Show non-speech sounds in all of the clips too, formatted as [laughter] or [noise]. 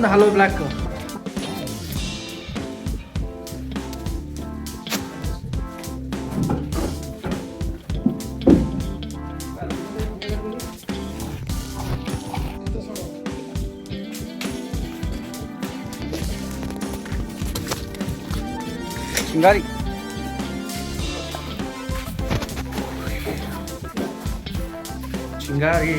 ಇನ್ನೊಂದು hello black ಶಿಂಗಾರಿ ಶಿಂಗಾರಿ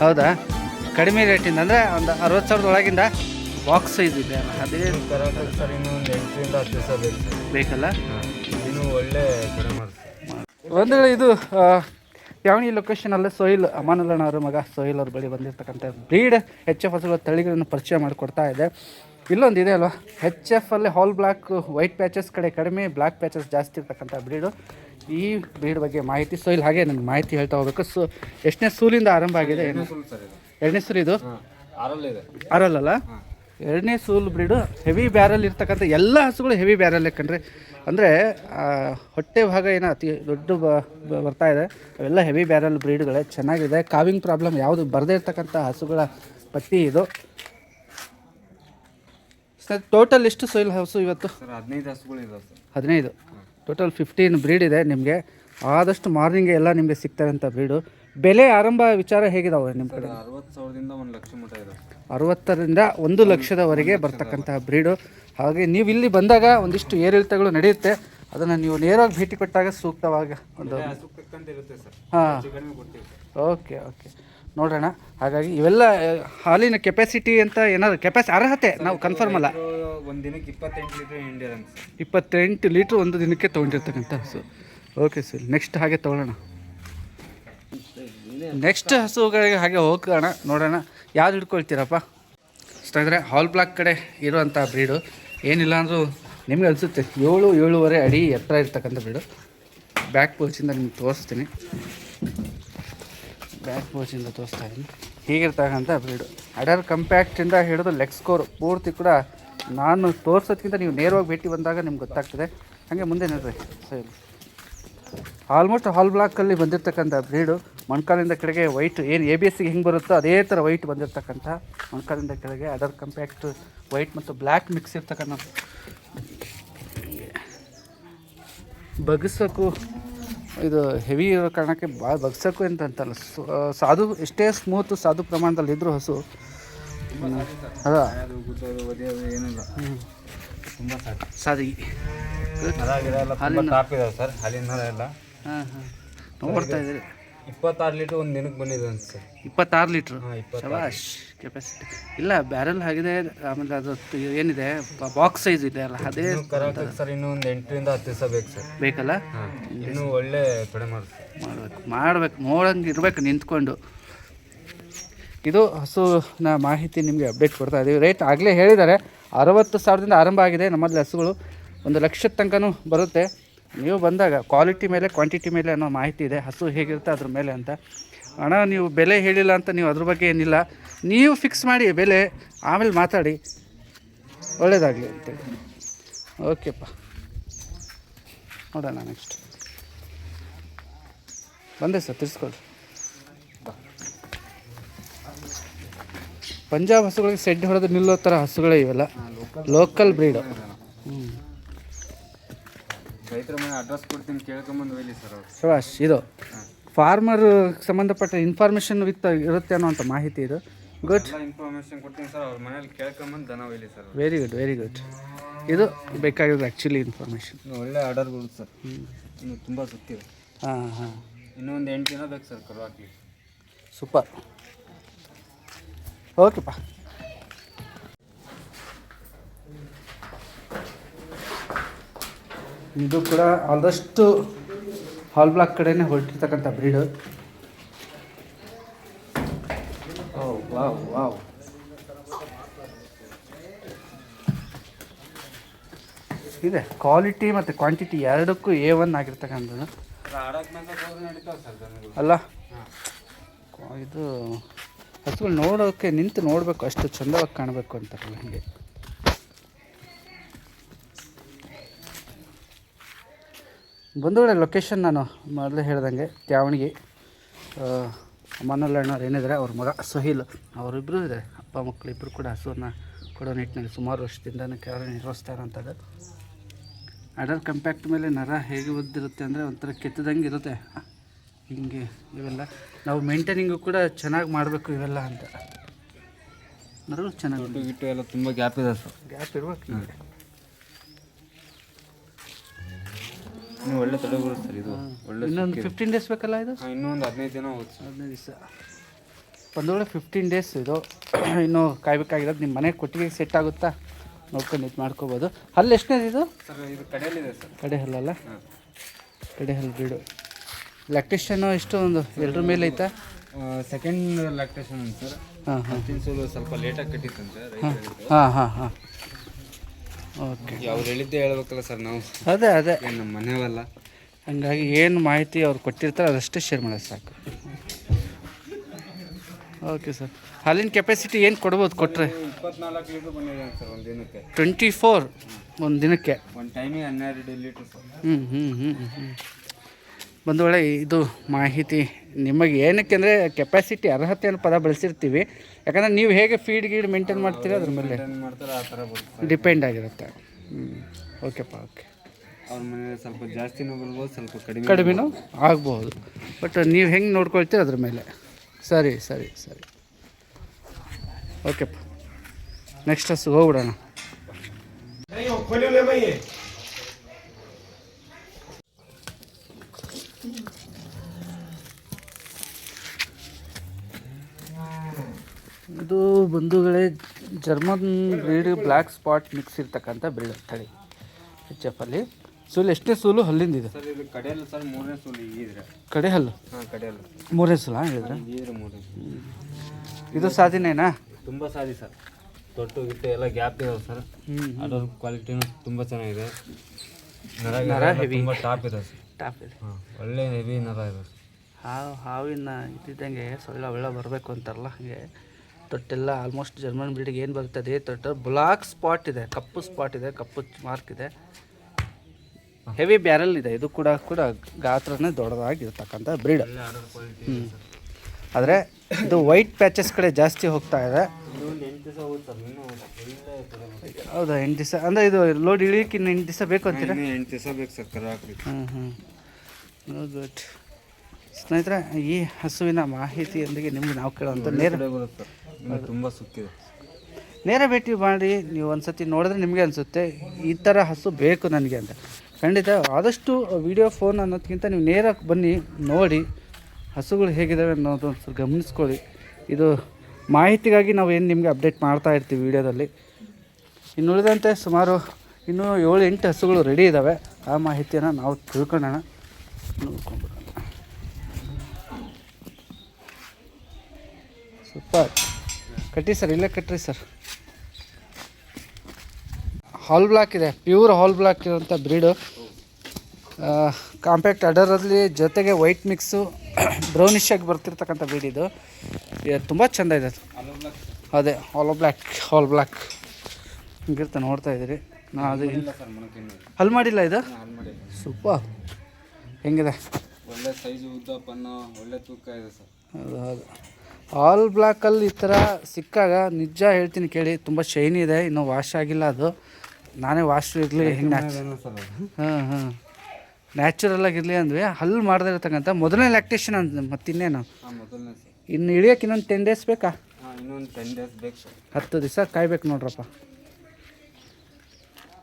ಹೌದಾ? ಕಡಿಮೆ ರೇಟಿಂದ ಅಂದರೆ ಒಂದು ಅರವತ್ತು ಸಾವಿರದ ಒಳಗಿಂದ ಬಾಕ್ಸ್ ಇದಿದೆ ಅದೇ ಸರ್ ಇನ್ನೂ ಒಂದು ಎಂಟರಿಂದ ಹತ್ತು ದಿವಸ ಬೇಕು ಬೇಕಲ್ಲ? ಇನ್ನೂ ಒಳ್ಳೆ ಒಂದು ಇದು ಯಾವಣಿ ಲೊಕೇಶನ್ ಅಲ್ಲೇ ಸೋಯಿಲ್ ಅಮಾನಲ್ಲಣ್ಣ ಅವರ ಮಗ ಸೋಯಿಲ್ ಅವ್ರ ಬಳಿ ಬಂದಿರತಕ್ಕಂಥ ಬ್ರೀಡ್ ಎಚ್ ಎಫ್ ಹಸುಗಳ ತಳಿಗಳನ್ನು ಪರಿಚಯ ಮಾಡಿಕೊಡ್ತಾ ಇದೆ. ಇಲ್ಲೊಂದು ಇದೆ ಅಲ್ವಾ? ಹೆಚ್ ಎಫ್ ಅಲ್ಲಿ ಹಾಲ್ ಬ್ಲ್ಯಾಕ್ ವೈಟ್ ಪ್ಯಾಚಸ್ ಕಡೆ ಕಡಿಮೆ ಬ್ಲ್ಯಾಕ್ ಪ್ಯಾಚಸ್ ಜಾಸ್ತಿ ಇರ್ತಕ್ಕಂಥ ಬ್ರೀಡು ಈ ಬ್ರೀಡ್ ಬಗ್ಗೆ ಮಾಹಿತಿ ಸೋಯಿಲ್ ಹಾಗೆ ನನಗೆ ಮಾಹಿತಿ ಹೇಳ್ತಾ ಹೋಗ್ಬೇಕು. ಸೊ ಎಷ್ಟನೇ ಸೂಲಿಂದ ಆರಂಭ ಆಗಿದೆ? ಏನು? ಸರ್ ಇದು. ಎರಡನೇ ಸೂರು ಇದು? ಆರಲ್ಲ ಆರಲ್ಲಿದೆ ಅರಲ್ಲಲ್ಲ ಎರಡನೇ ಸೂಲ್ ಬ್ರೀಡು ಹೆವಿ ಬ್ಯಾರಲ್ ಇರ್ತಕ್ಕಂಥ ಎಲ್ಲ ಹಸುಗಳು ಹೆವಿ ಬ್ಯಾರಲ್ ಕಣ್ರಿ. ಅಂದರೆ ಹೊಟ್ಟೆ ಭಾಗ ಏನೋ ಅತಿ ದೊಡ್ಡ ಬರ್ತಾ ಇದೆ. ಅವೆಲ್ಲ ಹೆವಿ ಬ್ಯಾರಲ್ ಬ್ರೀಡ್ಗಳೇ ಚೆನ್ನಾಗಿದೆ. ಕಾವಿಂಗ್ ಪ್ರಾಬ್ಲಮ್ ಯಾವುದು ಬರದೇ ಇರ್ತಕ್ಕಂಥ ಹಸುಗಳ ಪಟ್ಟಿ ಇದು. ಸರ್ ಟೋಟಲ್ ಎಷ್ಟು ಸೋಯಿಲ್ ಹಸು ಇವತ್ತು? ಹದಿನೈದು ಹಸುಗಳು ಹದಿನೈದು. ಟೋಟಲ್ ಫಿಫ್ಟೀನ್ ಬ್ರೀಡ್ ಇದೆ ನಿಮಗೆ. ಆದಷ್ಟು ಮಾರ್ನಿಂಗ್ ಎಲ್ಲ ನಿಮಗೆ ಸಿಗ್ತಾರೆ ಅಂತ ಬ್ರೀಡು. ಬೆಲೆ ಆರಂಭ ವಿಚಾರ ಹೇಗಿದಾವೆ ನಿಮ್ಮ ಕಡೆ? ಅರವತ್ತು ಸಾವಿರದಿಂದ ಒಂದು ಲಕ್ಷ ಮಟ್ಟ ಇದಾವೆ ಅರವತ್ತರಿಂದ ಒಂದು ಲಕ್ಷದವರೆಗೆ ಬರ್ತಕ್ಕಂತಹ ಬ್ರೀಡು. ಹಾಗೆ ನೀವು ಇಲ್ಲಿ ಬಂದಾಗ ಒಂದಿಷ್ಟು ಏರಿಳಿತಗಳು ನಡೆಯುತ್ತೆ. ಅದನ್ನು ನೀವು ನೇರವಾಗಿ ಭೇಟಿ ಕೊಟ್ಟಾಗ ಸೂಕ್ತವಾಗ ಒಂದು ಹಾಂ. Okay okay. ನೋಡೋಣ ಹಾಗಾಗಿ ಇವೆಲ್ಲ ಹಾಲಿನ ಕೆಪಾಸಿಟಿ ಅಂತ ಏನಾದ್ರು ಕೆಪಾಸಿ ಅರ್ಹತೆ ನಾವು ಕನ್ಫರ್ಮ್ ಅಲ್ಲ. ಒಂದು ದಿನಕ್ಕೆ ಇಪ್ಪತ್ತೆಂಟು ಲೀಟ್ರ್ ಇಪ್ಪತ್ತೆಂಟು ಲೀಟ್ರ್ ಒಂದು ದಿನಕ್ಕೆ ತೊಗೊಂಡಿರ್ತಕ್ಕಂಥ ಹಸು. ಓಕೆ ಸರ್ ನೆಕ್ಸ್ಟ್ ಹಾಗೆ ತೊಗೊಳ್ಳೋಣ. ನೆಕ್ಸ್ಟ್ ಹಸುಗಳಿಗೆ ಹಾಗೆ ಹೋಗೋಣ. ನೋಡೋಣ. ಯಾವ್ದು ಹಿಡ್ಕೊಳ್ತೀರಪ್ಪ? ಸ್ನೇಹಿತರೆ ಹಾಲ್ ಬ್ಲಾಕ್ ಕಡೆ ಇರುವಂಥ ಬ್ರೀಡು ಏನಿಲ್ಲ ಅಂದರೂ ನಿಮಗೆ ಅನಿಸುತ್ತೆ. ಏಳು ಏಳುವರೆ ಅಡಿ ಎತ್ತರ ಇರ್ತಕ್ಕಂಥ ಬ್ರೀಡು ಬ್ಯಾಕ್ ಪೋಚಿಂದ ನಿಮ್ಗೆ ತೋರಿಸ್ತೀನಿ. ಬ್ಯಾಕ್ ಬೋಸಿಂದ ತೋರಿಸ್ತಾ ಇದ್ದೀನಿ. ಹೀಗಿರ್ತಕ್ಕಂಥ ಬ್ರೀಡು ಅಡರ್ ಕಂಪ್ಯಾಕ್ಟಿಂದ ಹಿಡಿದು ಲೆಗ್ ಸ್ಕೋರ್ ಪೂರ್ತಿ ಕೂಡ ನಾನು ತೋರಿಸೋದಕ್ಕಿಂತ ನೀವು ನೇರವಾಗಿ ಭೇಟಿ ಬಂದಾಗ ನಿಮ್ಗೆ ಗೊತ್ತಾಗ್ತದೆ. ಹಾಗೆ ಮುಂದೆ ನೋಡ್ರಿ. ಸರಿ. ಆಲ್ಮೋಸ್ಟ್ ಹಾಲ್ ಬ್ಲಾಕಲ್ಲಿ ಬಂದಿರತಕ್ಕಂಥ ಬ್ರೀಡು ಮೊಣಕಾಲಿಂದ ಕೆಳಗೆ ವೈಟ್ ಏನು ಎ ಬಿ ಎಸ್ಸಿಗೆ ಹೆಂಗೆ ಬರುತ್ತೋ ಅದೇ ಥರ ವೈಟ್ ಬಂದಿರತಕ್ಕಂಥ ಮೊಣಕಾಲಿಂದ ಕೆಳಗೆ ಅಡರ್ ಕಂಪ್ಯಾಕ್ಟ್ ವೈಟ್ ಮತ್ತು ಬ್ಲ್ಯಾಕ್ ಮಿಕ್ಸ್ ಇರ್ತಕ್ಕಂಥ. ಬಗ್ಸೋಕ್ಕೂ ಇದು ಹೆವಿ ಇರೋ ಕಾರಣಕ್ಕೆ ಭಾಳ ಬಗ್ಸೋಕ್ಕೂ ಅಂತ ಅಂತಲ್ಲ ಸಾಧು ಎಷ್ಟೇ ಸ್ಮೂತ್ ಸಾಧು ಪ್ರಮಾಣದಲ್ಲಿ ಇದ್ರೂ ಹಸು. ಅದ ಸಾಧಿ. ಹಾಲಿನ ಎಲ್ಲ ಹಾಂ ಹಾಂ. ನೋಡ್ತಾ ಇದ್ದೀರಿ. ಇಪ್ಪತ್ತಾರು ಲೀಟ್ರ್ ಒಂದು ದಿನಕ್ಕೆ ಬಂದಿದೆ ಅಂತ ಸರ್. ಇಪ್ಪತ್ತಾರು ಲೀಟ್ರ್ ಹಾಂ ಶಬಾಷ್ ಕೆಪಾಸಿಟಿ ಇಲ್ಲ ಬ್ಯಾರಲ್ ಆಗಿದೆ ಆಮೇಲೆ ಅದು ಏನಿದೆ ಬಾಕ್ಸ್ ಸೈಜ್ ಇದೆ ಅಲ್ಲ ಅದೇ ಕರೆಕ್ಟ್ ಸರ್ ಇನ್ನೂ ಒಂದು ಎಂಟರಿಂದ ಹತ್ತು ದಿವಸ ಬೇಕು ಸರ್. ಬೇಕಲ್ಲ? ಹಾಂ ಇನ್ನೂ ಒಳ್ಳೆ ಕಡೆ ಮಾಡ್ತೀವಿ ಮಾಡ್ಬೇಕು ಮಾಡ್ಬೇಕು ನೋಡಂಗೆ ಇರ್ಬೇಕು ನಿಂತ್ಕೊಂಡು. ಇದು ಹಸುವಿನ ಮಾಹಿತಿ ನಿಮಗೆ ಅಪ್ಡೇಟ್ ಕೊಡ್ತಾ ಇದ್ದೀವಿ ರೇಟ್ ಆಗಲೇ ಹೇಳಿದ್ದಾರೆ. ಅರವತ್ತು ಸಾವಿರದಿಂದ ಆರಂಭ ಆಗಿದೆ. ನಮ್ಮಲ್ಲಿ ಹಸುಗಳು ಒಂದು ಲಕ್ಷದ ತನಕನೂ ಬರುತ್ತೆ. ನೀವು ಬಂದಾಗ ಕ್ವಾಲಿಟಿ ಮೇಲೆ ಕ್ವಾಂಟಿಟಿ ಮೇಲೆ ಅನ್ನೋ ಮಾಹಿತಿ ಇದೆ, ಹಸು ಹೇಗಿರುತ್ತೆ ಅದ್ರ ಮೇಲೆ ಅಂತ. ಹಣ ನೀವು ಬೆಲೆ ಹೇಳಿಲ್ಲ ಅಂತ ನೀವು ಅದ್ರ ಬಗ್ಗೆ ಏನಿಲ್ಲ. ನೀವು ಫಿಕ್ಸ್ ಮಾಡಿ ಬೆಲೆ, ಆಮೇಲೆ ಮಾತಾಡಿ. ಒಳ್ಳೆಯದಾಗಲಿ ಅಂತೇಳಿ. ಓಕೆಪ್ಪ ನೋಡೋಣ ನೆಕ್ಸ್ಟ್ ಬಂದೆ ಸರ್ ತಿಳಿಸ್ಕೊಳ್ರಿ ಪಂಜಾಬ್ ಹಸುಗಳಿಗೆ ಸೆಡ್ ಹೊಡೆದು ನಿಲ್ಲೋ ಥರ ಹಸುಗಳೇ ಇವೆಲ್ಲ. ಲೋಕಲ್ ಬ್ರೀಡು ಹ್ಞೂ ರೈತರ ಮನೆ ಅಡ್ರೆಸ್ ಕೊಡ್ತೀನಿ ಕೇಳ್ಕೊಂಬಂದು ಒಯ್ಲಿ ಸರ್ ಅವ್ರು. ಶಬಾಷ್ ಇದು ಫಾರ್ಮರ್ ಸಂಬಂಧಪಟ್ಟ ಇನ್ಫಾರ್ಮೇಷನ್ ವಿತ್ ಇರುತ್ತೆ ಅನ್ನೋಂಥ ಮಾಹಿತಿ ಇದು. ಗುಡ್ ಎಲ್ಲ ಇನ್ಫಾರ್ಮೇಷನ್ ಕೊಡ್ತೀನಿ ಸರ್ ಅವ್ರ ಮನೇಲಿ ಕೇಳ್ಕೊಂಬಂದು ದನ ಒಯ್ಲಿ ಸರ್ ಅವ್ರು. ವೆರಿ ಗುಡ್ ವೆರಿ ಗುಡ್ ಇದು ಬೇಕಾಗಿರೋದು ಆ್ಯಕ್ಚುಲಿ ಇನ್ಫಾರ್ಮೇಷನ್ ಇನ್ನು ಒಳ್ಳೆ ಆರ್ಡರ್ಗಳು ಸರ್ ಇನ್ನು ತುಂಬ ಸುತ್ತಿದೆ ಹಾಂ ಹಾಂ. ಇನ್ನೊಂದು ಒಂದು ಎಂಟು ದಿನ ಬೇಕು ಸರ್ ಕರು ಸೂಪರ್ ಓಕೆಪ್ಪ ಇದು ಕೂಡ ಆಲ್ಮೋಸ್ಟ್ ಹಾಲ್ ಬ್ಲಾಕ್ ಕಡೆನೇ ಹೊರಟಿರ್ತಕ್ಕಂಥ ಬ್ರೀಡು ವಾವ್ ವಾವ್. ಇದೆ ಕ್ವಾಲಿಟಿ ಮತ್ತು ಕ್ವಾಂಟಿಟಿ ಎರಡಕ್ಕೂ ಎ ಒನ್ ಆಗಿರ್ತಕ್ಕಂಥದ್ದು. ಅಲ್ಲ? ಇದು ಹಸುಗಳು ನೋಡೋಕ್ಕೆ ನಿಂತು ನೋಡಬೇಕು, ಅಷ್ಟು ಚಂದವಾಗಿ ಕಾಣಬೇಕು ಅಂತಾರಲ್ಲ ಹೀಗೆ ಬಂಧುಗಳ ಲೊಕೇಶನ್ ನಾನು ಮೊದಲೇ ಹೇಳ್ದಂಗೆ ತ್ಯಾವಣಿಗೆ. ಮನೋಲ್ಲಣ್ಣವ್ರು ಏನಿದ್ದಾರೆ ಅವ್ರ ಮಗ ಸುಹೀಲ್ ಅವರಿಬ್ಬರು ಇದ್ದಾರೆ ಅಪ್ಪ ಮಕ್ಕಳು ಇಬ್ಬರು ಕೂಡ ಹಸುವನ್ನು ಕೊಡೋ ನಿಟ್ಟಿನಲ್ಲಿ ಸುಮಾರು ವರ್ಷದಿಂದ ನಿರ್ವಹಿಸ್ತಾರೆ ಇರೋಂಥದ್ದು. ಅಡರ್ ಕಂಪ್ಯಾಕ್ಟ್ ಮೇಲೆ ನರ ಹೇಗೆ ಒದ್ದಿರುತ್ತೆ ಅಂದರೆ ಒಂಥರ ಕೆತ್ತದಂಗೆ ಇರುತ್ತೆ. ಹಿಂಗೆ ಇವೆಲ್ಲ. ನಾವು ಮೇಂಟೈನಿಂಗು ಕೂಡ ಚೆನ್ನಾಗಿ ಮಾಡಬೇಕು ಇವೆಲ್ಲ ಅಂತ. ನರಗಳು ಚೆನ್ನಾಗಿ ಎಲ್ಲ ತುಂಬ ಗ್ಯಾಪ್ ಇದೆ ಸರ್. ಗ್ಯಾಪ್ ಇರ್ಬೇಕು. ಇನ್ನು ಒಳ್ಳೆ ತಡೆ ಬರುತ್ತೆ ಸರ್ ಇದು. ಒಳ್ಳೆ ಇನ್ನೊಂದು ಫಿಫ್ಟೀನ್ ಡೇಸ್ ಬೇಕಲ್ಲ ಇದು? ಇನ್ನೊಂದು ಇನ್ನೂ ಒಂದು ಹದಿನೈದು ದಿನ ಹೋಗುತ್ತೆ ಹದಿನೈದು ದಿವಸ. ಬಂದೊಳ್ಳೆ ಫಿಫ್ಟೀನ್ ಡೇಸ್ ಇದು. [clears throat] ಇನ್ನೂ ಕಾಯ್ಬೇಕಾಗಿರೋದು. ನಿಮ್ಮ ಮನೆಗೆ ಕೊಟ್ಟಿಗೆ ಸೆಟ್ ಆಗುತ್ತಾ? ನೋಡ್ಕೊಂಡು ಇದು ಮಾಡ್ಕೋಬೋದು. ಹಲ್ಲು ಎಷ್ಟನೇದು ಇದು? ಸರ್ ಇದು ಕಡೆಯಲ್ಲಿದೆ ಸರ್. ಕಡೆ ಹಲ್ಲಲ್ಲ? ಕಡೆ ಹಲ್ಲು ಬೀಡು. ಲ್ಯಾಕ್ಟೇಷನ್ನು ಎಷ್ಟು ಒಂದು? ಎರಡರ ಮೇಲೆ ಐತಾ? Second lactation sir. ಹಾಂ ಹಾಂ. ಸ್ವಲ್ಪ ಲೇಟಾಗಿ ಕಟ್ಟಿತ್ತಂತೆ. ಹಾಂ ಹಾಂ ಹಾಂ. ಓಕೆ. ಅವ್ರು ಹೇಳಿದ್ದೆ ಹೇಳ್ಬೇಕಲ್ಲ ಸರ್ ನಾವು. ಅದೇ ಅದೇ. ಏನು ನಮ್ಮ ಮನೆಯವಲ್ಲ. ಹಂಗಾಗಿ ಏನು ಮಾಹಿತಿ ಅವ್ರು ಕೊಟ್ಟಿರ್ತಾರೆ ಅದಷ್ಟೇ ಶೇರ್ ಮಾಡೋದು ಸಾಕು. Okay sir. ಹಾಲಿನ ಕೆಪಾಸಿಟಿ ಏನು ಕೊಡ್ಬೋದು ಕೊಟ್ಟರೆ ಇಪ್ಪತ್ನಾಲ್ಕು ಲೀಟ್ರ್ ಬಂದಿದೆ ಸರ್ ಒಂದು ದಿನಕ್ಕೆ. ಟ್ವೆಂಟಿ ಫೋರ್ ಒಂದು ದಿನಕ್ಕೆ. ಒಂದು ಟೈಮಿಗೆ ಹನ್ನೆರಡು ಲೀಟ್ರ್ ಹ್ಞೂ ಹ್ಞೂ ಹ್ಞೂ ಹ್ಞೂ ಒಂದು ವೇಳೆ ಇದು ಮಾಹಿತಿ ನಿಮಗೆ ಏನಕ್ಕೆ ಅಂದರೆ ಕೆಪಾಸಿಟಿ ಅರ್ಹತೆ ಅನ್ನೋ ಪದ ಬಳಸಿರ್ತೀವಿ. ಯಾಕಂದರೆ ನೀವು ಹೇಗೆ ಫೀಡ್ ಗೀಡ್ ಮೇಂಟೈನ್ ಮಾಡ್ತೀರಿ ಅದ್ರ ಮೇಲೆ ಡಿಪೆಂಡ್ ಆಗಿರುತ್ತೆ. ಹ್ಞೂ ಓಕೆಪ್ಪ ಓಕೆ ಅವ್ರ ಮನೇಲಿ ಸ್ವಲ್ಪ ಜಾಸ್ತಿನೂ ಬರ್ಬೋದು ಸ್ವಲ್ಪ ಕಡಿಮೆ ಕಡಿಮೆನೂ ಆಗ್ಬೋದು. ಬಟ್ ನೀವು ಹೆಂಗೆ ನೋಡ್ಕೊಳ್ತೀರ ಅದ್ರ ಮೇಲೆ? ಸರಿ ಸರಿ ಸರಿ. ಓಕೆಪ್ಪ ನೆಕ್ಸ್ಟ್ ಹಸು ಹೋಗ್ಬಿಡೋಣ. ಇದು ಬಂಧುಗಳೇ German breed black spot mix ಇರ್ತಕ್ಕಂಥ ಬ್ರೀಡ್ ತಳಿ ಎಚ್ ಎಫ್ ಅಲ್ಲಿ. ಸೂಲು ಎಷ್ಟೇ ಸೂಲು ಹಲ್ಲಿಂದಿದೆ ಸರ್ ಇದು ಕಡೆಯಲ್ಲ ಸರ್ ಮೂರನೇ ಸೋಲು ಈಗಿದ್ರೆ ಕಡೆ ಹಲ್ಲು? ಮೂರನೇ ಸೂಲ ಹೇಳಿದ್ರೆ? ಇದು ಸಾಧಿನೇನಾ ತುಂಬ ಸಾಧಿ ಸರ್. ತೊಟ್ಟು ಗಿಟ್ಟು ಎಲ್ಲ ಗ್ಯಾಪ್ ಇದಾವೆ ಸರ್. ಅದರ ಕ್ವಾಲಿಟಿನೂ ತುಂಬ ಚೆನ್ನಾಗಿದೆ. ನರ ತುಂಬ ಟಾಪ್ ಇದೆ ಸರ್. ಟಾಪ್ ಇದೆ. ಒಳ್ಳೆ ಹೆವಿ ನರ ಇದೆ ಹಾವು ಹಾವಿನ ಇದ್ದಂಗೆ ಸೊಳ್ಳೆ ಒಳ್ಳೆ ಬರಬೇಕು ಅಂತಾರಲ್ಲ ಹಾಗೆ. ತೊಟ್ಟೆಲ್ಲ ಆಲ್ಮೋಸ್ಟ್ ಜರ್ಮನ್ ಬ್ರೀಡಿಗೆ ಏನು ಬರ್ತದೆ ತೊಟ್ಟು. ಬ್ಲಾಕ್ ಸ್ಪಾಟ್ ಇದೆ ಕಪ್ಪು ಸ್ಪಾಟ್ ಇದೆ ಕಪ್ಪು ಮಾರ್ಕ್ ಇದೆ. ಹೆವಿ ಬ್ಯಾರಲ್ ಇದೆ ಇದು ಕೂಡ ಕೂಡ ಗಾತ್ರನೇ ದೊಡ್ಡದಾಗಿರ್ತಕ್ಕಂಥ ಬ್ರೀಡ್ ಹ್ಞೂ ಆದರೆ ಇದು ವೈಟ್ ಪ್ಯಾಚಸ್ ಕಡೆ ಜಾಸ್ತಿ ಹೋಗ್ತಾ ಇದೆ. ಹೌದಾ ಎಂಟು ದಿವಸ? ಅಂದರೆ ಇದು ಲೋಡ್ ಇಳಿಯಕ್ಕೆ ಇನ್ನು ಎಂಟು ದಿವಸ ಬೇಕು ಅಂತೀರಾ? ಎಂಟು ದಿವಸ ಬೇಕು ಸರ್ ಹ್ಞೂ ಹ್ಞೂ ಗುಡ್ ಸ್ನೇಹಿತರೆ ಈ ಹಸುವಿನ ಮಾಹಿತಿಯೊಂದಿಗೆ ನಿಮ್ಗೆ ನಾವು ಕೇಳುವಂಥ ನೇರ ತುಂಬ ಸುಕ್ಕಿದೆ. ನೇರ ಭೇಟಿ ಮಾಡಿ ನೀವು ಒಂದ್ಸತಿ ನೋಡಿದ್ರೆ ನಿಮಗೆ ಅನಿಸುತ್ತೆ ಈ ಥರ ಹಸು ಬೇಕು ನನಗೆ ಅಂತ. ಖಂಡಿತ ಆದಷ್ಟು ವಿಡಿಯೋ ಫೋನ್ ಅನ್ನೋದಕ್ಕಿಂತ ನೀವು ನೇರ ಬನ್ನಿ ನೋಡಿ ಹಸುಗಳು ಹೇಗಿದ್ದಾವೆ ಅನ್ನೋದು ಒಂದು ಗಮನಿಸ್ಕೊಳ್ಳಿ. ಇದು ಮಾಹಿತಿಗಾಗಿ ನಾವು ಏನು ನಿಮಗೆ ಅಪ್ಡೇಟ್ ಮಾಡ್ತಾ ಇರ್ತೀವಿ ವಿಡಿಯೋದಲ್ಲಿ. ಇನ್ನು ಉಳಿದಂತೆ ಸುಮಾರು ಇನ್ನೂ ಏಳು ಎಂಟು ಹಸುಗಳು ರೆಡಿ ಇದ್ದಾವೆ ಆ ಮಾಹಿತಿಯನ್ನು ನಾವು ತಿಳ್ಕೊಳ್ಳೋಣ. ನೋಡ್ಕೊಂಡ್ಬಿಡೋಣ. ಸೂಪರ್. ಕಟ್ಟಿ ಸರ್ ಇಲ್ಲೇ ಕಟ್ಟಿರಿ ಸರ್. ಹಾಲ್ ಬ್ಲಾಕ್ ಇದೆ ಪ್ಯೂರ್ ಹಾಲ್ ಬ್ಲಾಕ್ ಇರೋಂಥ ಬ್ರೀಡು ಕಾಂಪ್ಯಾಕ್ಟ್ ಅಡರಲ್ಲಿ ಜೊತೆಗೆ ವೈಟ್ ಮಿಕ್ಸು ಬ್ರೌನಿಶ್ ಆಗಿ ಬರ್ತಿರ್ತಕ್ಕಂಥ ಬ್ರೀಡ್ ಇದು. ತುಂಬ ಚೆಂದ ಇದೆ ಅದು. ಅದೇ ಹಾಲ್ ಬ್ಲ್ಯಾಕ್ ಹಾಲ್ ಬ್ಲ್ಯಾಕ್ ಹಿಂಗಿರ್ತ ನೋಡ್ತಾ ಇದ್ದೀರಿ. ನಾ ಅದು ಹಲ್ ಮಾಡಿಲ್ಲ ಇದು? ಸೂಪರ್. ಹೆಂಗಿದೆ? ಒಳ್ಳೆ ಸೈಜು ಉದ್ದ ಪನ್ನ ಒಳ್ಳೆ ತೂಕ ಇದೆ ಸರ್. ಹೌದು ಹೌದು. ಆಲ್ ಬ್ಲ್ಯಾಕಲ್ಲಿ ಈ ಥರ ಸಿಕ್ಕಾಗ ನಿಜ ಹೇಳ್ತೀನಿ ಕೇಳಿ ತುಂಬ ಶೈನ್ ಇದೆ ಇನ್ನೂ ವಾಶ್ ಆಗಿಲ್ಲ ಅದು. ನಾನೇ ವಾಶ್ ಇರಲಿ ಹಿಂಗೆ ಹಾಂ ಹಾಂ. ನ್ಯಾಚುರಲ್ ಆಗಿರಲಿ ಅಂದ್ವಿ ಹಲ್ಲು ಮಾಡದೇ ಇರತಕ್ಕಂಥ ಮೊದಲನೇ ಲ್ಯಾಕ್ಟೇಷನ್ ಅಂತ ಮತ್ತಿನ್ನೇನು? ಇನ್ನು ಇಳಿಯೋಕೆ ಇನ್ನೊಂದು ಟೆನ್ ಡೇಸ್ ಬೇಕಾ? ಇನ್ನೊಂದು ಟೆನ್ ಡೇಸ್ ಬೇಕು ಹತ್ತು ದಿವಸ ಕಾಯ್ಬೇಕು ನೋಡ್ರಪ್ಪ.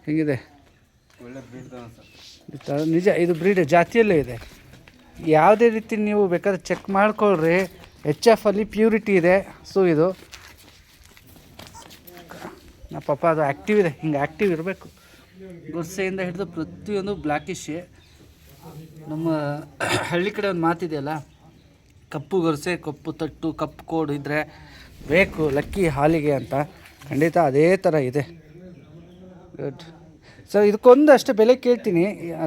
ಹೆಂಗಿದೆ? ನಿಜ ಇದು ಬ್ರೀಡ್ ಜಾತಿಯಲ್ಲೇ ಇದೆ. ಯಾವುದೇ ರೀತಿ ನೀವು ಬೇಕಾದ್ರೆ ಚೆಕ್ ಮಾಡ್ಕೊಳ್ರಿ. ಎಚ್ ಎಫ್ ಅಲ್ಲಿ ಪ್ಯೂರಿಟಿ ಇದೆ. ಸೊ ಇದು ನಮ್ಮ ಪಾಪ ಅದು ಆ್ಯಕ್ಟಿವ್ ಇದೆ. ಹಿಂಗೆ ಆ್ಯಕ್ಟಿವ್ ಇರಬೇಕು. ಗುರ್ಸೆಯಿಂದ ಹಿಡಿದು ಪ್ರತಿಯೊಂದು ಬ್ಲ್ಯಾಕಿಶೇ ನಮ್ಮ ಹಳ್ಳಿ ಕಡೆ ಒಂದು ಮಾತಿದೆಯಲ್ಲ, ಕಪ್ಪು ಗೊರಸೆ ಕಪ್ಪು ತಟ್ಟು ಕಪ್ಪು ಕೋಡು ಇದ್ದರೆ ಬೇಕು, ಲಕ್ಕಿ ಹಾಲಿಗೆ ಅಂತ. ಖಂಡಿತ ಅದೇ ಥರ ಇದೆ. ಗುಡ್ ಸರ್ ಇದಕ್ಕೊಂದು ಅಷ್ಟು ಬೆಲೆ ಕೇಳ್ತೀನಿ.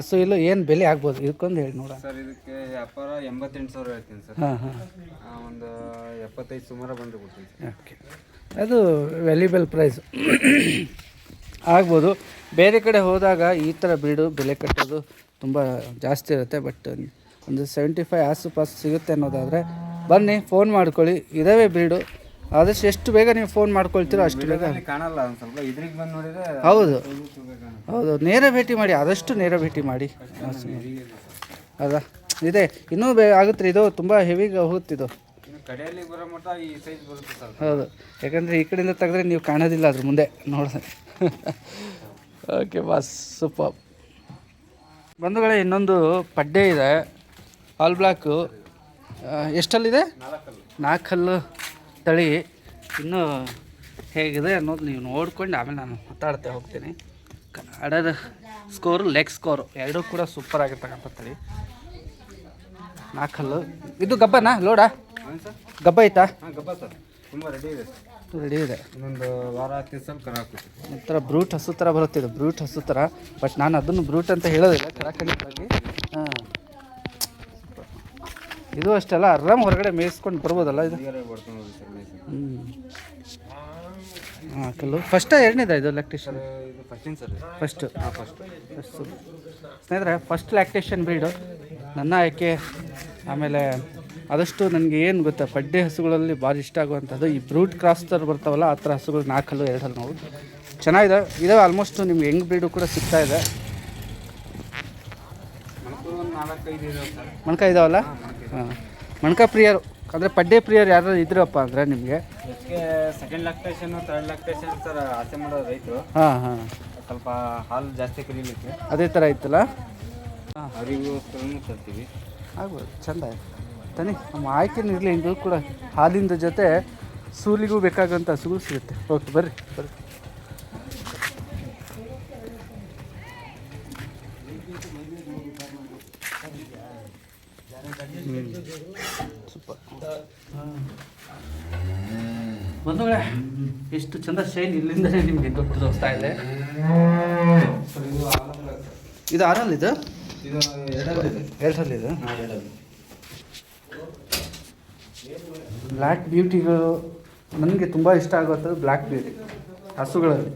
ಸೊ ಇಲ್ಲ ಏನು ಬೆಲೆ ಆಗ್ಬೋದು? ಇದಕ್ಕೊಂದು ಹೇಳಿ ನೋಡ ಸರ್ ಇದಕ್ಕೆ ವ್ಯಾಪಾರ ಎಂಬತ್ತೆಂಟು ಸಾವಿರ ಹೇಳ್ತೀನಿ ಸರ್. ಹಾಂ ಹಾಂ. ಆ, ಒಂದು ಎಪ್ಪತ್ತೈದು ಸುಮಾರು ಬಂದು ಕೊಡ್ತೀನಿ ಸರ್. ಓಕೆ. ಅದು ವ್ಯಾಲ್ಯೂಬಲ್ ಪ್ರೈಸ್ ಆಗ್ಬೋದು. ಬೇರೆ ಕಡೆ ಹೋದಾಗ ಈ ಥರ ಬೀಡು ಬೆಲೆ ಕಟ್ಟೋದು ತುಂಬ ಜಾಸ್ತಿ ಇರುತ್ತೆ. ಬಟ್ ಒಂದು ಸೆವೆಂಟಿ ಫೈವ್ ಆಸುಪಾಸು ಸಿಗುತ್ತೆ ಅನ್ನೋದಾದರೆ ಬನ್ನಿ ಫೋನ್ ಮಾಡ್ಕೊಳ್ಳಿ. ಇದಾವೆ ಬ್ರೀಡು ಆದಷ್ಟು ಎಷ್ಟು ಬೇಗ ನೀವು ಫೋನ್ ಮಾಡ್ಕೊಳ್ತೀರೋ ಅಷ್ಟು ಬೇಗ. ಕಾಣಲ್ಲ ಒಂದು ಸ್ವಲ್ಪ ಇದ್ರಿಗೆ ಬಂದು ನೋಡಿದ್ರೆ ಹೌದು. ಹೌದು ನೇರ ಭೇಟಿ ಮಾಡಿ ಆದಷ್ಟು ನೇರ ಭೇಟಿ ಮಾಡಿ. ಅದ ಇದೆ ಇನ್ನೂ ಬೇ ಆಗುತ್ತೆ ರೀ ಇದು ತುಂಬ ಹೆವಿಗೆ ಹೋಗುತ್ತಿದ್ದು ಇನ್ನು ಕಡೆಯಲ್ಲಿ ಬರೋ ಮಟ್ಟ ಈ ಸೈಜ್ ಬರುತ್ತೆ ಸರ್. ಹೌದು ಯಾಕಂದರೆ ಈ ಕಡೆಯಿಂದ ತೆಗೆದ್ರೆ ನೀವು ಕಾಣೋದಿಲ್ಲ ಅದ್ರ ಮುಂದೆ ನೋಡಿದೆ. ಓಕೆ ಬಾಸ್ ಸೂಪರ್ ಬಂಧುಗಳೇ ಇನ್ನೊಂದು ಪಡ್ಡೆ ಇದೆ ಆಲ್ ಬ್ಲಾಕು. ಎಷ್ಟಲ್ಲಿದೆ? ನಾಲ್ಕಲ್ಲ. ನಾಲ್ಕಲ್ಲು. ತಳಿ ಇನ್ನೂ ಹೇಗಿದೆ ಅನ್ನೋದು ನೀವು ನೋಡ್ಕೊಂಡು ಆಮೇಲೆ ನಾನು ಮಾತಾಡ್ತಾ ಹೋಗ್ತೀನಿ. ಕನ್ನಡದ ಸ್ಕೋರು ಲೆಗ್ ಸ್ಕೋರು ಎರಡೂ ಕೂಡ ಸೂಪರ್ ಆಗಿರ್ತಕ್ಕಂಥ ತಳಿ. ನಾಲ್ಕಲ್ಲು ಇದು ಗಬ್ಬನಾ? ಲೋಡಾ? ಗಬ್ಬ ಐತಾ ಗಬ್ಬ ರೆಡಿ ಇದೆ ರೆಡಿ ಇದೆ. ಇನ್ನೊಂದು ವಾರ ಒಂಥರ ಬ್ರೂಟ್ ಹಸು ಥರ ಬರುತ್ತೆ ಇದು ಬ್ರೂಟ್ ಹಸು ಥರ ಬಟ್ ನಾನು ಅದನ್ನು ಬ್ರೂಟ್ ಅಂತ ಹೇಳೋದಿಲ್ಲ ಖಡಾಖಂಡಿತವಾಗಿ ಹಾಂ. ಇದು ಅಷ್ಟೆಲ್ಲ ಆರಾಮ್ ಹೊರಗಡೆ ಮೇಯಿಸ್ಕೊಂಡು ಬರ್ಬೋದಲ್ಲ ಇದು? ಹಾಂ ಕಲ್ಲು ಫಸ್ಟ್ ಎರಡನೇದ ಇದು ಲ್ಯಾಕ್ಟೇಷನ್ ಫಸ್ಟು ಹಾಂ ಫಸ್ಟ್ ಫಸ್ಟು ಸ್ನೇಹಿತರೆ ಫಸ್ಟ್ ಲ್ಯಾಕ್ಟೇಷನ್ ಬ್ರೀಡು ನನ್ನ ಆಯ್ಕೆ, ಆಮೇಲೆ ಆದಷ್ಟು ನನಗೆ ಏನು ಗೊತ್ತಾ, ಪಡ್ಡೆ ಹಸುಗಳಲ್ಲಿ ಭಾರಿ ಇಷ್ಟ ಆಗುವಂಥದ್ದು ಈ ಬ್ರೂಟ್ ಕ್ರಾಸ್ ಥರ ಬರ್ತಾವಲ್ಲ, ಆ ಥರ ಹಸುಗಳು ನಾಲ್ಕಲ್ಲು ಎರಡಲ್ಲಿ ನಾವು ಚೆನ್ನಾಗಿದೆ. ಇದಾವೆ ಆಲ್ಮೋಸ್ಟ್ ನಿಮ್ಗೆ ಹೆಂಗ್ ಬ್ರೀಡು ಕೂಡ ಸಿಗ್ತಾ ಇದೆ. ಮಣ್ಕ ಇದಾವಲ್ಲ? ಹಾಂ. ಮಣ್ಕ ಪ್ರಿಯರು ಅಂದರೆ ಪಡ್ಡೆ ಪ್ರಿಯರು ಯಾರು ಇದ್ರಪ್ಪ ಅಂದರೆ ನಿಮಗೆ? Second lactation third lactation sir ಆಸೆ ಮಾಡೋ ರೈತರು. ಹಾಂ ಹಾಂ. ಸ್ವಲ್ಪ ಹಾಲು ಜಾಸ್ತಿ ಕರೀಲಿಕ್ಕೆ ಅದೇ ಥರ ಇತ್ತಲ್ಲ ಹಾಂ. ತರ್ತೀವಿ. ಆಗ್ಬೋದು ಚಂದ ತನಿ ನಮ್ಮ ಆಯ್ಕೆನೂ ಇರಲಿ ಇದು ಕೂಡ ಹಾಲಿಂದ ಜೊತೆ ಸೂಲಿಗೂ ಬೇಕಾಗಂಥ ಹಸುಗಳು ಸಿಗುತ್ತೆ. ಓಕೆ ಬರ್ರಿ ಬರ್ರಿ. ಸೂಪರ್ ಬಂಧುಗಳೇ ಎಷ್ಟು ಚಂದ ಶೈನ್ ಇಲ್ಲಿಂದಲೇ ನಿಮಗೆ ದೊಡ್ಡ ತೋರಿಸ್ತಾ ಇದೆ. ಇದು ಆರಲ್ಲಿ ಇದು? ಇದು ಎರಡಲ್ಲಿದೆ ಬ್ಲ್ಯಾಕ್ ಬ್ಯೂಟಿಗಳು ನನಗೆ ತುಂಬ ಇಷ್ಟ ಆಗುತ್ತೆ ಬ್ಲ್ಯಾಕ್ ಬ್ಯೂಟಿ ಹಸುಗಳಲ್ಲಿ.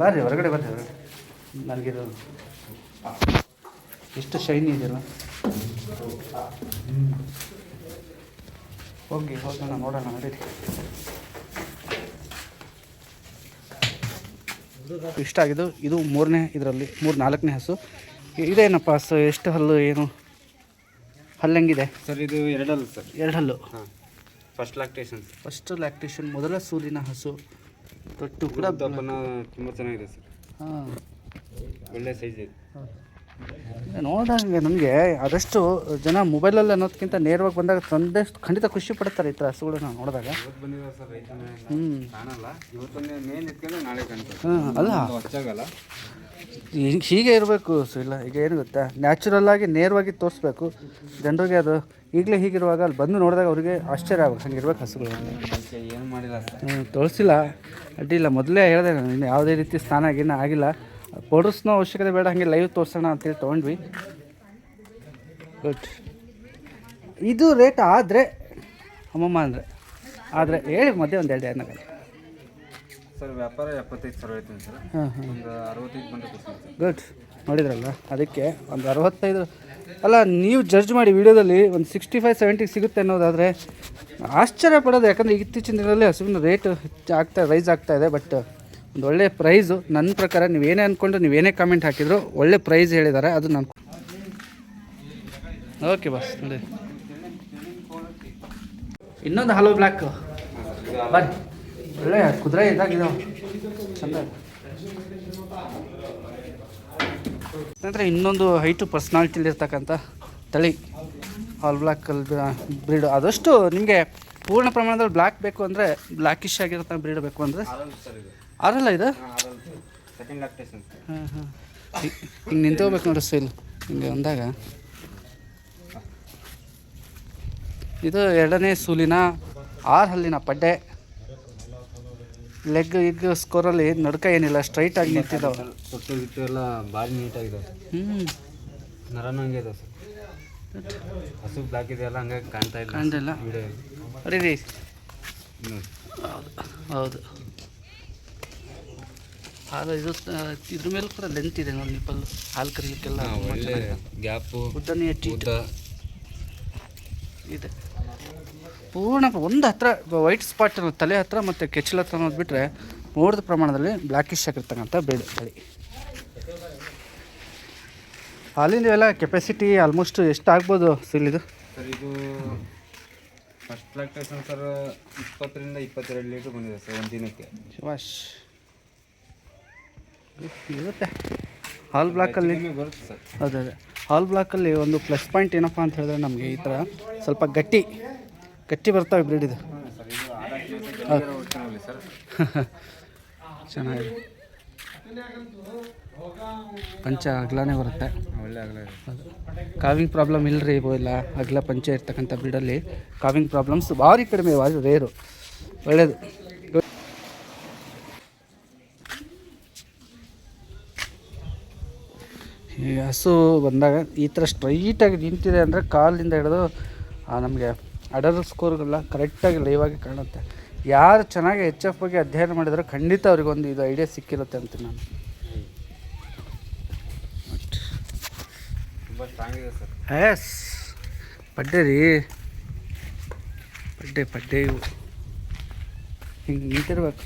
ಬರ್ರಿ ಹೊರಗಡೆ ಬರ್ರಿ ಹೊರಗಡೆ. ನನಗಿದು ಎಷ್ಟು ಶೈನಿ ಇದೆಯಲ್ಲ? ಹೋಗಿ ಹೋಗೋಣ ನೋಡೋಣ ನಡೀರಿ. ಇಷ್ಟ ಆಗಿದ್ದು ಇದು ಮೂರನೇ ಇದರಲ್ಲಿ ಮೂರು ನಾಲ್ಕನೇ ಹಸು. ಇದೇನಪ್ಪ ಹಸು? ಎಷ್ಟು ಹಲ್ಲು ಏನು? ಹಲ್ಲು ಹೆಂಗಿದೆ? ಸರ್ ಇದು ಎರಡಲ್ಲ ಸರ್. ಎರಡು ಹಲ್ಲು ಹಾಂ ಫಸ್ಟ್ ಲ್ಯಾಕ್ಟೇಷನ್ ಫಸ್ಟ್ ಲ್ಯಾಕ್ಟೇಷನ್ ಮೊದಲ ಸೂರಿನ ಹಸು. ತೊಟ್ಟು ಕೂಡ ತುಂಬ ಚೆನ್ನಾಗಿದೆ ಸರ್. ಹಾಂ. ಒಳ್ಳೆ ಸೈಜ್ ಇದೆ. ನೋಡಂಗೆ ನನಗೆ ಆದಷ್ಟು ಜನ ಮೊಬೈಲಲ್ಲಿ ಅನ್ನೋದಕ್ಕಿಂತ ನೇರವಾಗಿ ಬಂದಾಗ ತಂದೆ ಖಂಡಿತ ಖುಷಿ ಪಡ್ತಾರೆ ಈ ಥರ ಹಸುಗಳನ್ನ ನೋಡಿದಾಗ. ಹ್ಞೂ ಅಲ್ಲ. ಹೀಗೆ ಇರಬೇಕು ಸು ಇಲ್ಲ ಈಗ ಏನು ಗೊತ್ತಾ? ನ್ಯಾಚುರಲ್ ಆಗಿ ನೇರವಾಗಿ ತೋರಿಸ್ಬೇಕು. ಜನರಿಗೆ ಅದು ಈಗಲೇ ಹೀಗಿರುವಾಗ ಅಲ್ಲಿ ಬಂದು ನೋಡಿದಾಗ ಅವರಿಗೆ ಆಶ್ಚರ್ಯ ಆಗ್ಬೇಕು. ಹಂಗೆ ಇರ್ಬೇಕು ಹಸುಗಳು. ಏನು ಮಾಡಿಲ್ಲ ಹ್ಞೂ ತೋರಿಸಿಲ್ಲ. ಅಡ್ಡಿಲ್ಲ ಮೊದಲೇ ಹೇಳಿದೆ ನಾನು ಇನ್ನು ಯಾವುದೇ ರೀತಿ ಸ್ನಾನ ಆಗಿನ್ನೂ ಆಗಿಲ್ಲ. ಪೌಡರ್ಸ್ನೂ ಅವಶ್ಯಕತೆ ಬೇಡ ಹಾಗೆ ಲೈವ್ ತೋರಿಸೋಣ ಅಂತೇಳಿ ತೊಗೊಂಡ್ವಿ. ಗುಡ್ ಇದು ರೇಟ್ ಆದರೆ ಅಮ್ಮಮ್ಮ ಅಂದರೆ ಆದರೆ ಹೇಳಿ ಮಧ್ಯೆ ಒಂದು ಎರಡು ಏನಾಗಲ್ಲ ಸರ್ ವ್ಯಾಪಾರ ಎಪ್ಪತ್ತೈದು ಸಾವಿರ ಹೇಳ್ತೀನಿ ಸರ್ ಒಂದು ಅರವತ್ತೈದು ಬಂದು ಗುಡ್ ನೋಡಿದ್ರಲ್ಲ ಅದಕ್ಕೆ ಒಂದು ಅರವತ್ತೈದು. ಅಲ್ಲ ನೀವು ಜಡ್ಜ್ ಮಾಡಿ ವಿಡಿಯೋದಲ್ಲಿ ಒಂದು ಸಿಕ್ಸ್ಟಿ ಫೈವ್ ಸೆವೆಂಟಿಗೆ ಸಿಗುತ್ತೆ ಅನ್ನೋದಾದರೆ ಆಶ್ಚರ್ಯ ಪಡೋದು ಯಾಕಂದರೆ ಇತ್ತೀಚಿನ ದಿನದಲ್ಲಿ ಹಸುವಿನ ರೇಟ್ ಹೆಚ್ಚು ಆಗ್ತಾ ರೈಸ್ ಆಗ್ತಾ ಇದೆ ಬಟ್ ಒಂದು ಒಳ್ಳೆ ಪ್ರೈಸು ನನ್ನ ಪ್ರಕಾರ ನೀವೇನೇ ಅಂದ್ಕೊಂಡು ನೀವೇನೇ ಕಾಮೆಂಟ್ ಹಾಕಿದ್ರು ಒಳ್ಳೆ ಪ್ರೈಸ್ ಹೇಳಿದ್ದಾರೆ ಅದು ನಾನು ಓಕೆ ಬಸ್ ನೋಡಿ. ಇನ್ನೊಂದು ಹಲೋ ಬ್ಲ್ಯಾಕ್ ಬನ್ನಿ. ಒಳ್ಳೆ ಕುದುರೆ ಇದಾಗಿದಾವೆ ಚಂದ. ನಂತರ ಇನ್ನೊಂದು ಹೈಟು ಪರ್ಸ್ನಾಲಿಟಿಲಿ ಇರ್ತಕ್ಕಂಥ ತಳಿ ಆಲ್ ಬ್ಲ್ಯಾಕ್ ಬ್ರೀಡ್ ಆದಷ್ಟು ನಿಮಗೆ ಪೂರ್ಣ ಪ್ರಮಾಣದಲ್ಲಿ ಬ್ಲ್ಯಾಕ್ ಬೇಕು ಅಂದರೆ ಬ್ಲ್ಯಾಕಿಶ್ ಆಗಿರೋ ಬ್ರೀಡ್ ಬೇಕು ಅಂದರೆ ಆರಲ್ಲ ಇದು? ಹಾಂ ಹಾಂ ಹಿಂಗೆ ನಿಂತ್ಕೋಬೇಕು ನೋಡಿ ಸೇಲ್ ಹಿಂಗೆ ಅಂದಾಗ. ಇದು ಎರಡನೇ ಸೂಲಿನ ಆರು ಹಲ್ಲಿನ ಪಡ್ಡೆ. ಲೆಗ್ ಇಗ್ ಸ್ಕೋರಲ್ಲಿ ನಡ್ಕ ಏನಿಲ್ಲ ಸ್ಟ್ರೈಟ್ ಆಗಿ ನಿಂತಿದ್ದಾವೆ ತೊಟ್ಟು ಗಿಟ್ಟು ಎಲ್ಲ ಭಾರಿ ನೀಟಾಗಿದೆ ಹ್ಞೂ ನರನೂ ಹಂಗೆ ಇದಾವೆ ಸರ್. ಹಸು ಬ್ಲಾಕ್ ಇದೆಯಲ್ಲ ಹಂಗಾಗಿ ಕಾಣ್ತಾ ಇಲ್ಲ. ಕಾಣ್ತಿಲ್ಲ ವಿಡಿಯೋ ಅಡಿರಿ ಹೌದು ಹೌದು. ಹಾಲು ಇದು ಇದ್ರ ಮೇಲೆ ಕೂಡ ಲೆಂತ್ ಇದೆ ನೋಡಿ ನಿಪ್ಪಲ್ ಹಾಲು ಕರಿಲಿಕ್ಕೆಲ್ಲ ಒಳ್ಳೆ ಗ್ಯಾಪು ಉದ್ದನೆಯ ಟೀಟ್ ಉದ್ದ ಇದೆ. ಪೂರ್ಣ ಒಂದು ಹತ್ರ ವೈಟ್ ಸ್ಪಾಟ್ ತಲೆ ಹತ್ರ ಮತ್ತು ಕೆಚ್ಚಲ ಹತ್ರ ಅನ್ನೋದು ಬಿಟ್ಟರೆ ನೋಡಿದ ಪ್ರಮಾಣದಲ್ಲಿ ಬ್ಲ್ಯಾಕಿಶ್ ಆಗಿರ್ತಕ್ಕಂಥ ಬೇಡ ತಳಿ. ಹಾಲಿಂದ ಎಲ್ಲ ಕೆಪಾಸಿಟಿ ಆಲ್ಮೋಸ್ಟ್ ಎಷ್ಟು ಆಗ್ಬೋದು ಸಿಲ್ ಇದು? ಸರ್ ಇದು ಫಸ್ಟ್ ಲ್ಯಾಕ್ಟೇಷನ್ ಸರ್ ಇಪ್ಪತ್ತರಿಂದ ಇಪ್ಪತ್ತೆರಡು ಲೀಟ್ರ್ ಬಂದಿದೆ ಸರ್ ಒಂದು ದಿನಕ್ಕೆ. ಶಿವಾಶ್ ಇರುತ್ತೆ. ಹಾಲ್ ಬ್ಲಾಕಲ್ಲಿ ಅದೇ ಅದೇ. ಹಾಲ್ ಬ್ಲಾಕಲ್ಲಿ ಒಂದು ಪ್ಲಸ್ ಪಾಯಿಂಟ್ ಏನಪ್ಪ ಅಂತ ಹೇಳಿದ್ರೆ ನಮಗೆ ಈ ಥರ ಸ್ವಲ್ಪ ಗಟ್ಟಿ ಗಟ್ಟಿ ಬರ್ತಾವೆ ಬ್ರೀಡ್ ಇದು. ಚೆನ್ನಾಗಿದೆ. ಪಂಚ ಅಗ್ಲಾನೇ ಬರುತ್ತೆ. ಒಳ್ಳೆ ಕಾವಿಂಗ್ ಪ್ರಾಬ್ಲಮ್ ಇಲ್ಲರಿ ಇಲ್ಲ ಅಗ್ಲ ಪಂಚ ಇರ್ತಕ್ಕಂಥ ಬ್ರೀಡಲ್ಲಿ ಕಾವಿಂಗ್ ಪ್ರಾಬ್ಲಮ್ಸ್ ಭಾರಿ ಕಡಿಮೆ ಭಾರಿ ರೇರು ಒಳ್ಳೆಯದು ಹಸು ಬಂದಾಗ ಈ ಥರ ಸ್ಟ್ರೈಟಾಗಿ ನಿಂತಿದೆ ಅಂದರೆ ಕಾಲಿಂದ ಹಿಡಿದು ನಮಗೆ ಅಡರ್ ಸ್ಕೋರ್ಗೆಲ್ಲ ಕರೆಕ್ಟಾಗಿ ಲೈವ್ ಆಗಿ ಕಾಣುತ್ತೆ. ಯಾರು ಚೆನ್ನಾಗಿ ಎಚ್ ಎಫ್ ಬಗ್ಗೆ ಅಧ್ಯಯನ ಮಾಡಿದ್ರೆ ಖಂಡಿತ ಅವ್ರಿಗೊಂದು ಇದು ಐಡಿಯಾ ಸಿಕ್ಕಿರುತ್ತೆ ಅಂತೀನಿ ನಾನು. ಎಸ್ ಪಡ್ಡೆ ರೀ. ಪಡ್ಡೆ ಪಡ್ಡೆ ಇವು. ಹಿಂಗೆ ನಿಂತಿರ್ಬೇಕು.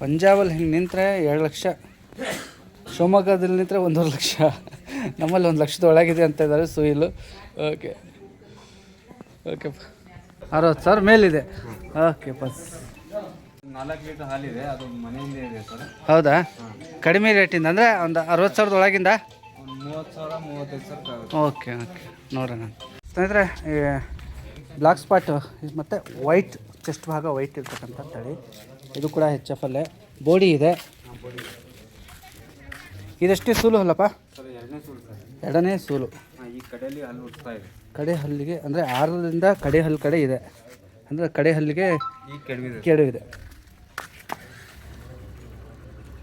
ಪಂಜಾಬಲ್ಲಿ ಹಿಂಗೆ ನಿಂತರೆ ಎರಡು ಲಕ್ಷ. ಶಿವಮೊಗ್ಗದಲ್ಲಿ ನಿಂತರೆ ಒಂದೂವರೆ ಲಕ್ಷ. ನಮ್ಮಲ್ಲಿ ಒಂದು ಲಕ್ಷದ ಒಳಗಿದೆ ಅಂತ ಇದ್ದಾರೆ ಸುಯಿಲು ಓಕೆ ಓಕೆ ಅರವತ್ತು ಸಾವಿರ ಮೇಲಿದೆ. ಓಕೆ ಬಸ್ ನಾಲ್ಕು ಲೀಟರ್ ಹಾಲಿದೆ ಅದು ಮನೆಯಿಂದ ಇದೆ ಸರ್. ಹೌದಾ? ಕಡಿಮೆ ರೇಟಿಂದ ಅಂದರೆ ಒಂದು ಅರವತ್ತು ಸಾವಿರದ ಒಳಗಿಂದ? ಮೂವತ್ತು ಸಾವಿರ ಮೂವತ್ತೈದು ಸಾವಿರ ಓಕೆ ಓಕೆ ನೋಡೋಣ. ಸ್ನೇಹಿತರೆ ಈ ಬ್ಲಾಕ್ ಸ್ಪಾಟು ಮತ್ತು ವೈಟ್ ಚೆಸ್ಟ್ ಭಾಗ ವೈಟ್ ಇರ್ತಕ್ಕಂಥ ತಳಿ. ಇದು ಕೂಡ ಹೆಚ್ ಎಫ್ ಅಲ್ಲೇ ಬೋಡಿ ಇದೆ. ಇದೆಷ್ಟು ಸೂಲು ಅಲ್ಲಪ್ಪ? ಎರಡನೇ ಸೂಲು ಹಾಂ ಈ ಕಡೆಯಲ್ಲಿ ಹಲ್ಲು ಹುಡ್ತಾ ಇದೆ. ಕಡೆ ಹಲ್ಲಿಗೆ ಅಂದರೆ ಆರರಿಂದ ಕಡೆ ಹಲ್ಲು ಕಡೆ ಇದೆ. ಅಂದರೆ ಕಡೆ ಹಲ್ಲಿಗೆ ಈ ಕೆಡವಿದೆ. ಕೆಡು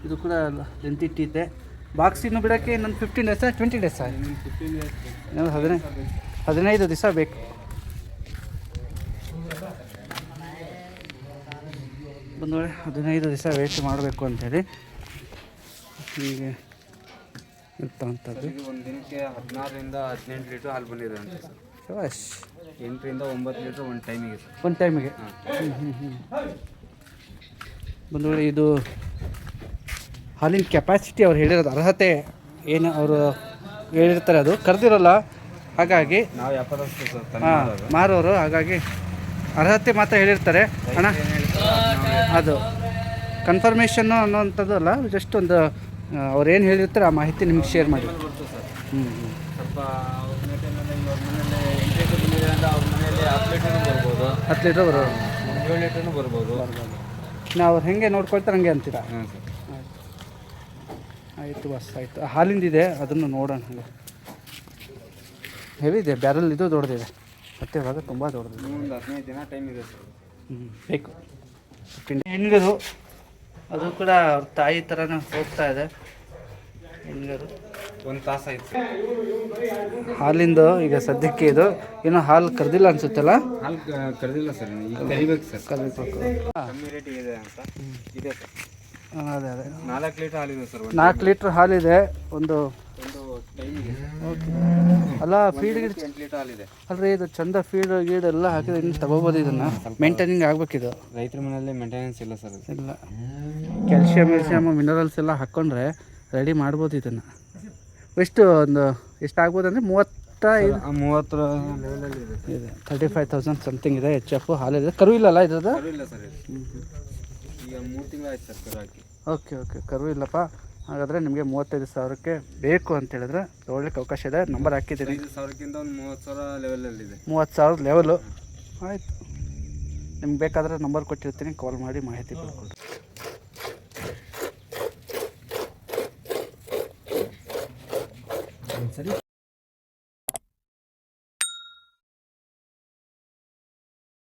ಇದು ಕೂಡ ಲೆಂತ್ ಇಟ್ಟಿದೆ ಬಾಕ್ಸ್ ಇನ್ನು ಬಿಡೋಕ್ಕೆ ಇನ್ನೊಂದು fifteen days twenty days fifteen days ಇನ್ನೊಂದು ಹದಿನೈದು ಹದಿನೈದು ದಿವಸ ಬೇಕು. ಬಂದೊಳ್ಳೆ ಹದಿನೈದು ದಿವಸ ವೇಟ್ ಮಾಡಬೇಕು ಅಂತೇಳಿ. ಹೀಗೆ. ಇರ್ತವಂಥದ್ದು ಇದು ಒಂದು ದಿನಕ್ಕೆ ಹದಿನಾರರಿಂದ ಹದಿನೆಂಟು ಲೀಟ್ರ್ ಹಾಲು ಬಂದಿದೆ ಅಂತ ಸರ್. ಎಂಟರಿಂದ ಒಂಬತ್ತು ಲೀಟ್ರ್ ಒಂದು ಟೈಮಿಗೆ ಒಂದು ಟೈಮಿಗೆ? ಹ್ಞೂ ಹ್ಞೂ ಹ್ಞೂ ಬಂದೊಳ್ಳೆ ಇದು ಹಾಲಿನ ಕೆಪಾಸಿಟಿ ಅವ್ರು ಹೇಳಿರೋದು ಅರ್ಹತೆ ಏನು ಅವರು ಹೇಳಿರ್ತಾರೆ ಅದು. ಕರೆದಿರೋಲ್ಲ. ಹಾಗಾಗಿ ನಾವು ವ್ಯಾಪಾರಸ್ಥರು ಸರ್ ಹಾಂ ಮಾರೋರು ಹಾಗಾಗಿ ಅರ್ಹತೆ ಮಾತ್ರ ಹೇಳಿರ್ತಾರೆ. ಹಣ ನಾವು ಅದು. ಕನ್ಫರ್ಮೇಷನ್ನು ಅನ್ನೋವಂಥದ್ದು ಅಲ್ಲ ಜಸ್ಟ್ ಒಂದು ಅವ್ರು ಏನು ಹೇಳಿರ್ತಾರೆ ಆ ಮಾಹಿತಿ ನಿಮ್ಗೆ ಶೇರ್ ಮಾಡಿ. ಹ್ಞೂ ಹ್ಞೂ ಸ್ವಲ್ಪ ಅವ್ರ ಮನೆಯಲ್ಲಿ ಇವ್ರ ಮನೇಲಿ ಎಂಟು ಲೀಟ್ರ್ ಬಂದಿದೆ ಅಂದ್ರೆ ಅವ್ರ ಮನೆಯಲ್ಲಿ ಹತ್ತು ಲೀಟ್ರೂ ಬರ್ಬೋದು. ಹತ್ತು ಲೀಟ್ರ್ ಬರೋ ಏಳು ಲೀಟ್ರೂ ಬರ್ಬೋದು. ನಾವು ಅವ್ರು ಹೆಂಗೆ ನೋಡ್ಕೊಳ್ತಾರೆ ಹಂಗೆ ಅಂತೀರಾ? ಹಾಂ ಸರ್. ಆಯಿತು. ಬಸ್ ಆಯಿತು. ಹಾಲಿಂದಿದೆ ಅದನ್ನು ನೋಡೋಣ ಹಂಗೆ. ಹೆವಿ ಇದೆ ಬ್ಯಾರಲ್ ಇದು ದೊಡ್ಡದಿದೆ. ಮತ್ತೆ ಇವಾಗ ತುಂಬ ದೊಡ್ಡದಿದೆ. ಒಂದು ಹದಿನೈದು ದಿನ ಟೈಮ್ ಇದೆ ಸರ್. ಹ್ಞೂ ಬೇಕು. ಹೆಣ್ಗರು ಅದು ಕೂಡ ಅವ್ರ ತಾಯಿ ಥರನೇ ಹೋಗ್ತಾ ಇದೆ. ಎಲ್ಲರೂ ಒಂದು ತಾಸು ಆಯ್ತು. ಸರ್ ಹಾಲಿಂದು ಈಗ ಸದ್ಯಕ್ಕೆ ಇದು. ಏನೋ ಹಾಲು ಕರೆದಿಲ್ಲ ಅನ್ಸುತ್ತಲ್ಲ? ಹಾಲು ಕರೆದಿಲ್ಲ ಸರ್ ಕರಿಬೇಕು ಸರ್. ಕರಿಬೇಕು. ಕಮ್ಮಿ ರೇಟ್ ಇದೆ ಅಂತ. ಇದೆ ಸರ್. ಅದೇ ಅದೇ. ನಾಲ್ಕು ಲೀಟ್ರ್ ಹಾಲಿದೆ ಸರ್ ನಾಲ್ಕು ಲೀಟ್ರ್ ಹಾಲಿದೆ. ಒಂದು ಒಂದು ಟೈಮಿಗೆ ಅಲ್ಲ ಫೀಡ್ ಗಿಡ್ ಎಂಟು ಲೀಟ್ರ್ ಹಾಲಿದೆ ಅಲ್ರಿ ಇದು ಚಂದ ಫೀಡ್ ಗೀಡ್ ಎಲ್ಲ ಹಾಕಿದ್ರೆ ಇನ್ನು ತಗೋಬೋದು ಇದನ್ನು. ಮೇಂಟೈನಿಂಗ್ ಆಗ್ಬೇಕಿದು. ರೈತರ ಮನೆಯಲ್ಲಿ ಮೇಂಟೆನೆನ್ಸ್ ಇಲ್ಲ ಸರ್ ಅದು ಇಲ್ಲ. ಕ್ಯಾಲ್ಸಿಯಂ ಗಿಲ್ಶಿಯಮ್ ಮಿನರಲ್ಸ್ ಎಲ್ಲ ಹಾಕ್ಕೊಂಡ್ರೆ ರೆಡಿ ಮಾಡ್ಬೋದು ಇದನ್ನು. ಎಷ್ಟು ಒಂದು ಎಷ್ಟು ಆಗ್ಬೋದು ಅಂದರೆ ಮೂವತ್ತೈದು. ಆ ಮೂವತ್ತರ ಲೆವೆಲಲ್ಲಿ ಇದೆ ಸರ್ ಇದೆ. ತರ್ಟಿ ಫೈವ್ ತೌಸಂಡ್ ಸಮಥಿಂಗ್ ಇದೆ ಎಚ್ ಎಫ್ ಹಾಲಿದೆ ಕರು ಇಲ್ಲಲ್ಲ ಇದ್ರದ್ದು? ಕರು ಇಲ್ಲ ಸರ್ ಇದು. ಈಗ ಮೂರು ತಿಂಗಳು ಆಯ್ತು ಸರ್ ಕರು ಹಾಕಿ. Okay okay. ಕರು ಇಲ್ಲಪ್ಪ. ಹಾಗಾದರೆ ನಿಮಗೆ ಮೂವತ್ತೈದು ಸಾವಿರಕ್ಕೆ ಬೇಕು ಅಂತ ಹೇಳಿದ್ರೆ ತೊಗೊಳ್ಳಿಕ್ಕೆ ಅವಕಾಶ ಇದೆ. ನಂಬರ್ ಹಾಕಿದ್ದೀನಿ ಐದು ಸಾವಿರಕ್ಕಿಂತ ಒಂದು ಮೂವತ್ತು ಸಾವಿರ ಲೆವೆಲಲ್ಲಿದೆ ಮೂವತ್ತು ಸಾವಿರದ ಲೆವೆಲು ಆಯಿತು. ನಿಮ್ಗೆ ಬೇಕಾದರೆ ನಂಬರ್ ಕೊಟ್ಟಿರ್ತೀನಿ. ಕಾಲ್ ಮಾಡಿ ಮಾಹಿತಿ ಕೊಡ್ಕೊಡಿ